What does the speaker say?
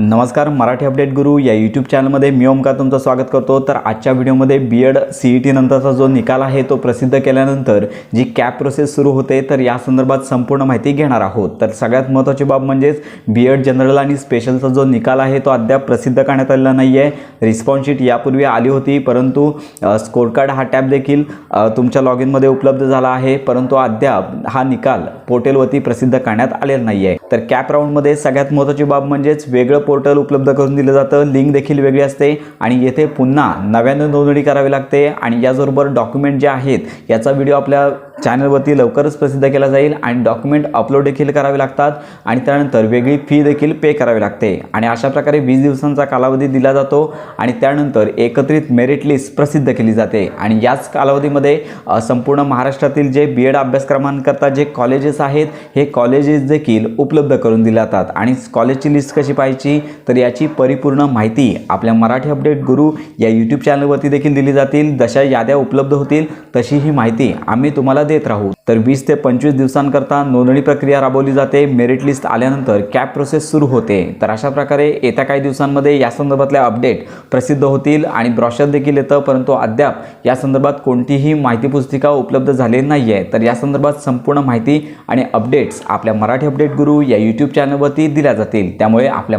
नमस्कार मराठी अपडेट गुरु या यूट्यूब चॅनलमध्ये मी ओमकार तुमचं स्वागत करतो. तर आजच्या व्हिडिओमध्ये B Ed C E T नंतरचा जो निकाल आहे तो प्रसिद्ध केल्यानंतर जी कॅप प्रोसेस सुरू होते तर या संदर्भात संपूर्ण माहिती घेणार आहोत. तर सगळ्यात महत्त्वाची बाब म्हणजेच बी एड जनरल आणि स्पेशलचा जो निकाल आहे तो अद्याप प्रसिद्ध करण्यात आलेला नाही आहे रिस्पॉन्सशीट यापूर्वी आली होती परंतु स्कोर कार्ड हा टॅब देखील तुमच्या लॉग इनमध्ये उपलब्ध झाला आहे. परंतु अद्याप हा निकाल पोर्टलवरती प्रसिद्ध करण्यात आलेला नाही आहे तर कॅप राऊंडमध्ये सगळ्यात महत्त्वाची बाब म्हणजेच वेग वेगळं पोर्टल उपलब्ध करून दिलं जातं. लिंक देखील वेगळी असते आणि येथे पुन्हा नव्यानं नोंदणी करावी लागते आणि याचबरोबर डॉक्युमेंट जे आहेत याचा व्हिडिओ आपल्या चॅनलवरती लवकरच प्रसिद्ध केला जाईल आणि डॉक्युमेंट अपलोड देखील करावे लागतात आणि त्यानंतर वेगळी फी देखील पे करावी लागते. आणि अशा प्रकारे वीस दिवसांचा कालावधी दिला जातो आणि त्यानंतर एकत्रित मेरिट लिस्ट प्रसिद्ध केली जाते. आणि याच कालावधीमध्ये संपूर्ण महाराष्ट्रातील जे बी एड अभ्यासक्रमांकरता जे कॉलेजेस आहेत हे कॉलेजेस देखील उपलब्ध करून दिले जातात. आणि कॉलेजची लिस्ट कशी पाहिजे करायची तर याची परिपूर्ण माहिती आपल्या मराठी अपडेट गुरु या यूट्यूब चॅनलवरती देखील दिली जातील. जशा याद्या उपलब्ध होतील तशी ही माहिती आम्ही तुम्हाला देत राहू. तर वीस ते पंचवीस दिवसांकरता नोंदणी प्रक्रिया राबवली जाते. मेरिट लिस्ट आल्यानंतर कॅप प्रोसेस सुरू होते. तर अशा प्रकारे येत्या काही दिवसांमध्ये या संदर्भातल्या अपडेट प्रसिद्ध होतील आणि ब्रॉशर देखील येतं. परंतु अद्याप या संदर्भात कोणतीही माहिती पुस्तिका उपलब्ध झालेली नाही आहे तर या संदर्भात संपूर्ण माहिती आणि अपडेट्स आपल्या मराठी अपडेट गुरु या यूट्यूब चॅनलवरती दिल्या जातील. त्यामुळे आपल्या